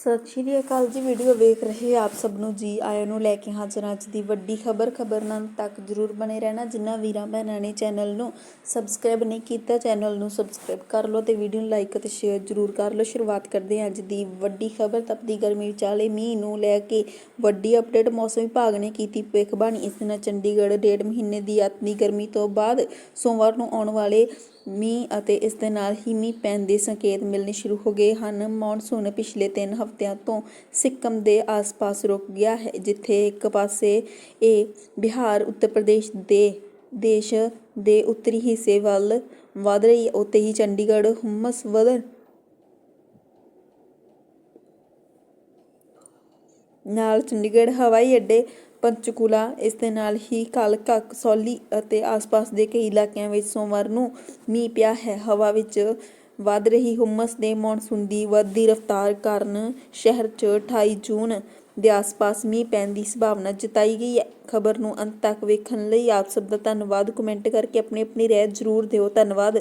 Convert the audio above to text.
ਸਤਿ ਸ਼੍ਰੀ ਅਕਾਲ ਜੀ, ਵੀਡੀਓ ਵੇਖ ਰਹੇ ਆਪ ਸਭ ਨੂੰ ਜੀ। ਆਇਆਂ ਨੂੰ ਲੈ ਕੇ ਹਾਜ਼ਰ ਅੱਜ ਦੀ ਵੱਡੀ ਖਬਰ। ਖਬਰ ਨਾਲ ਤੱਕ ਜਰੂਰ ਬਣੇ ਰਹਿਣਾ। ਜਿਨ੍ਹਾਂ ਵੀਰਾਂ ਭੈਣਾਂ ਨੇ ਚੈਨਲ ਨੂੰ ਸਬਸਕ੍ਰਾਈਬ ਨਹੀਂ ਕੀਤਾ, ਚੈਨਲ ਨੂੰ ਸਬਸਕ੍ਰਾਈਬ ਕਰ ਲਓ ਤੇ ਵੀਡੀਓ ਨੂੰ ਲਾਈਕ ਅਤੇ ਸ਼ੇਅਰ ਜਰੂਰ ਕਰ ਲਓ। ਸ਼ੁਰੂਆਤ ਕਰਦੇ ਹਾਂ ਅੱਜ ਦੀ ਵੱਡੀ ਖਬਰ। ਤਪਦੀ ਗਰਮੀ ਵਿਚਾਲੇ ਮੀਂਹ ਨੂੰ ਲੈ ਕੇ ਵੱਡੀ ਅਪਡੇਟ ਮੌਸਮ ਵਿਭਾਗ ਨੇ ਕੀਤੀ ਭਵਿੱਖਬਾਣੀ ਇਸ ਨਾਲ ਚੰਡੀਗੜ੍ਹ ਡੇਢ ਮਹੀਨੇ ਦੀ ਅਤਨੀ ਗਰਮੀ ਤੋਂ ਬਾਅਦ ਸੋਮਵਾਰ ਨੂੰ ਆਉਣ ਵਾਲੇ ਮੀਂਹ ਅਤੇ ਇਸ ਦੇ ਨਾਲ ਹੀ ਮੀਂਹ ਪੈਣ ਦੇ ਸੰਕੇਤ ਮਿਲਣੇ ਸ਼ੁਰੂ ਹੋ ਗਏ ਹਨ। ਮੌਨਸੂਨ ਪਿਛਲੇ 3 ਹਫ਼ਤਿਆਂ ਤੋਂ ਸਿੱਕਮ ਦੇ ਆਸ-ਪਾਸ ਰੁਕ ਗਿਆ ਹੈ, ਜਿੱਥੇ ਇੱਕ ਪਾਸੇ ਇਹ ਬਿਹਾਰ, ਉੱਤਰ ਪ੍ਰਦੇਸ਼ ਦੇ ਦੇਸ਼ ਦੇ ਉੱਤਰੀ ਹਿੱਸੇ ਵੱਲ ਵਧ ਰਹੀ ਹੈ। ਉੱਤੇ ਹੀ ਚੰਡੀਗੜ੍ਹ ਹੁਮਸ ਵਧਣ ਨਾਲ ਚੰਡੀਗੜ੍ਹ ਹਵਾਈ ਅੱਡੇ ਪੰਚਕੂਲਾ, ਇਸ ਦੇ ਨਾਲ ਹੀ ਕਾਲਕਾ ਕਸੌਲੀ ਅਤੇ ਆਸ-ਪਾਸ ਦੇ ਕਈ ਇਲਾਕਿਆਂ ਵਿੱਚ ਸੋਮਵਾਰ ਨੂੰ ਮੀਂਹ ਪਿਆ ਹੈ। ਹਵਾ ਵਿੱਚ ਵੱਧ ਰਹੀ ਹੁਮਸ ਦੇ ਮੌਨਸੂਨ ਦੀ ਵੱਧਦੀ ਰਫ਼ਤਾਰ ਕਾਰਨ ਸ਼ਹਿਰ 'ਚ 28 ਜੂਨ ਦੇ ਆਸ-ਪਾਸ ਮੀਂਹ ਪੈਣ ਦੀ ਸੰਭਾਵਨਾ ਜਤਾਈ ਗਈ ਹੈ। ਖਬਰ ਨੂੰ ਅੰਤ ਤੱਕ ਵੇਖਣ ਲਈ ਆਪ ਸਭ ਦਾ ਧੰਨਵਾਦ। ਕਮੈਂਟ ਕਰਕੇ ਆਪਣੀ ਆਪਣੀ ਰਾਏ ਜ਼ਰੂਰ ਦਿਓ। ਧੰਨਵਾਦ।